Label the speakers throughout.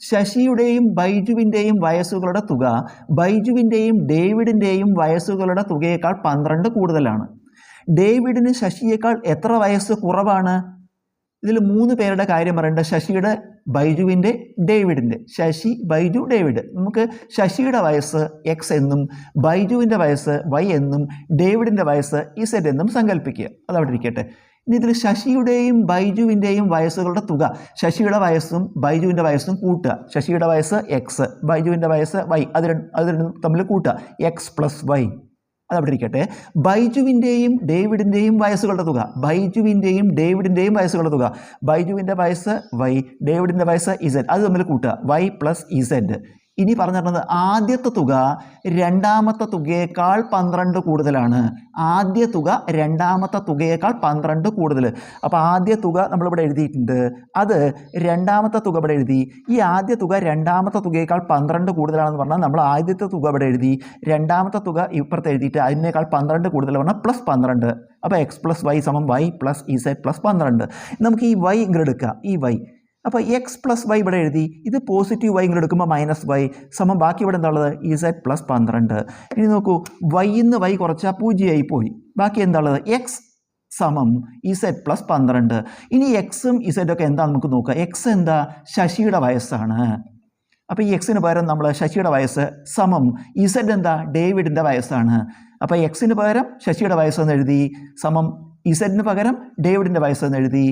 Speaker 1: ശശിയുടെയും ബൈജുവിന്റെയും വയസ്സുകളുടെ തുക ബൈജുവിന്റെയും ഡേവിഡിന്റെയും വയസ്സുകളുടെ തുകയേക്കാൾ പന്ത്രണ്ട് കൂടുതലാണ്. ഡേവിഡിന് ശശിയേക്കാൾ എത്ര വയസ്സ് കുറവാണ്? ഇതിൽ മൂന്ന് പേരുടെ കാര്യം പറയേണ്ട. ശശിയുടെ ബൈജുവിന്റെ ഡേവിഡിന്റെ ശശി ബൈജു ഡേവിഡ്. നമുക്ക് ശശിയുടെ വയസ്സ് എക്സ് എന്നും ബൈജുവിന്റെ വയസ്സ് വൈ എന്നും ഡേവിഡിന്റെ വയസ്സ് ഇസെഡ് എന്നും സങ്കല്പിക്കുക. അതവിടെ ഇരിക്കട്ടെ. ഇനി ഇതിൽ ശശിയുടെയും ബൈജുവിന്റെയും വയസ്സുകളുടെ തുക. ശശിയുടെ വയസ്സും ബൈജുവിന്റെ വയസ്സും കൂട്ടുക. ശശിയുടെ വയസ്സ് എക്സ് ബൈജുവിന്റെ വയസ്സ് വൈ അത് രണ്ട് അത് രണ്ടും തമ്മിൽ കൂട്ടുക. എക്സ് പ്ലസ് വൈ അതവിടെ ഇരിക്കട്ടെ. ബൈജുവിന്റെയും ഡേവിഡിന്റെയും വയസ്സുകളുടെ തുക. ബൈജുവിന്റെയും ഡേവിഡിന്റെയും വയസ്സുകളുടെ തുക. ബൈജുവിന്റെ വയസ്സ് വൈ ഡേവിഡിന്റെ വയസ്സ് ഇസഡ് അത് തമ്മിൽ കൂട്ടുക. വൈ പ്ലസ് ഇസഡ് ഇനി പറഞ്ഞിരുന്നത് ആദ്യത്തെ തുക രണ്ടാമത്തെ തുകയേക്കാൾ പന്ത്രണ്ട് കൂടുതലാണ്. ആദ്യ തുക രണ്ടാമത്തെ തുകയേക്കാൾ പന്ത്രണ്ട് കൂടുതൽ അപ്പോൾ ആദ്യ തുക നമ്മളിവിടെ എഴുതിയിട്ടുണ്ട്. അത് രണ്ടാമത്തെ തുക ഇവിടെ എഴുതി. ഈ ആദ്യ തുക രണ്ടാമത്തെ തുകയേക്കാൾ പന്ത്രണ്ട് കൂടുതലാണെന്ന് പറഞ്ഞാൽ നമ്മൾ ആദ്യത്തെ തുക ഇവിടെ എഴുതി. രണ്ടാമത്തെ തുക ഇപ്പുറത്ത് എഴുതിയിട്ട് അതിനേക്കാൾ പന്ത്രണ്ട് കൂടുതൽ പറഞ്ഞാൽ പ്ലസ് പന്ത്രണ്ട്. അപ്പോൾ എക്സ് പ്ലസ് വൈ സമം വൈ പ്ലസ് ഇസെഡ് പ്ലസ് പന്ത്രണ്ട്. നമുക്ക് ഈ വൈ ഇങ്ങോട്ട് എടുക്കുക ഈ വൈ അപ്പോൾ എക്സ് പ്ലസ് വൈ ഇവിടെ എഴുതി ഇത് പോസിറ്റീവ് വൈ ഇങ്ങോട്ട് എടുക്കുമ്പോൾ മൈനസ് വൈ സമം ബാക്കി ഇവിടെ എന്താണുള്ളത് ഇസെഡ് പ്ലസ് പന്ത്രണ്ട്. ഇനി നോക്കൂ വൈ നിന്ന് വൈ കുറച്ചാൽ പൂജ്യമായി പോയി. ബാക്കി എന്താണുള്ളത് എക്സ് സമം ഇസെഡ് പ്ലസ് പന്ത്രണ്ട്. ഇനി എക്സും ഇസെഡും ഒക്കെ എന്താ നമുക്ക് നോക്കുക എക്സ് എന്താ? ശശിയുടെ വയസ്സാണ്. അപ്പോൾ ഈ എക്സിന് പകരം നമ്മൾ ശശിയുടെ വയസ്സ് സമം ഇസെഡ് എന്താ? ഡേവിഡിന്റെ വയസ്സാണ്. അപ്പോൾ എക്സിന് പകരം ശശിയുടെ വയസ്സെന്ന് എഴുതി സമം ഇസെഡിന് പകരം ഡേവിഡിന്റെ വയസ്സെന്ന് എഴുതി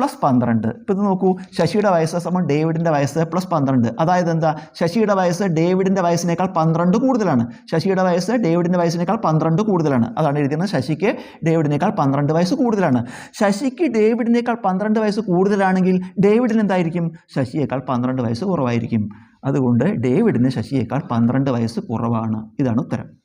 Speaker 1: പ്ലസ് പന്ത്രണ്ട്. ഇപ്പോൾ ഇത് നോക്കൂ ശശിയുടെ വയസ്സ് സമം ഡേവിഡിന്റെ വയസ്സ് പ്ലസ് പന്ത്രണ്ട്. അതായത് എന്താ? ശശിയുടെ വയസ്സ് ഡേവിഡിന്റെ വയസ്സിനേക്കാൾ പന്ത്രണ്ട് കൂടുതലാണ്. ശശിയുടെ വയസ്സ് ഡേവിഡിന്റെ വയസ്സിനേക്കാൾ പന്ത്രണ്ട് കൂടുതലാണ്. അതാണ് എഴുതിയത് ശശിക്ക് ഡേവിഡിനേക്കാൾ പന്ത്രണ്ട് വയസ്സ് കൂടുതലാണ്. ശശിക്ക് ഡേവിഡിനേക്കാൾ പന്ത്രണ്ട് വയസ്സ് കൂടുതലാണെങ്കിൽ ഡേവിഡിന് എന്തായിരിക്കും? ശശിയേക്കാൾ പന്ത്രണ്ട് വയസ്സ് കുറവായിരിക്കും. അതുകൊണ്ട് ഡേവിഡിന് ശശിയേക്കാൾ പന്ത്രണ്ട് വയസ്സ് കുറവാണ്. ഇതാണ് ഉത്തരം.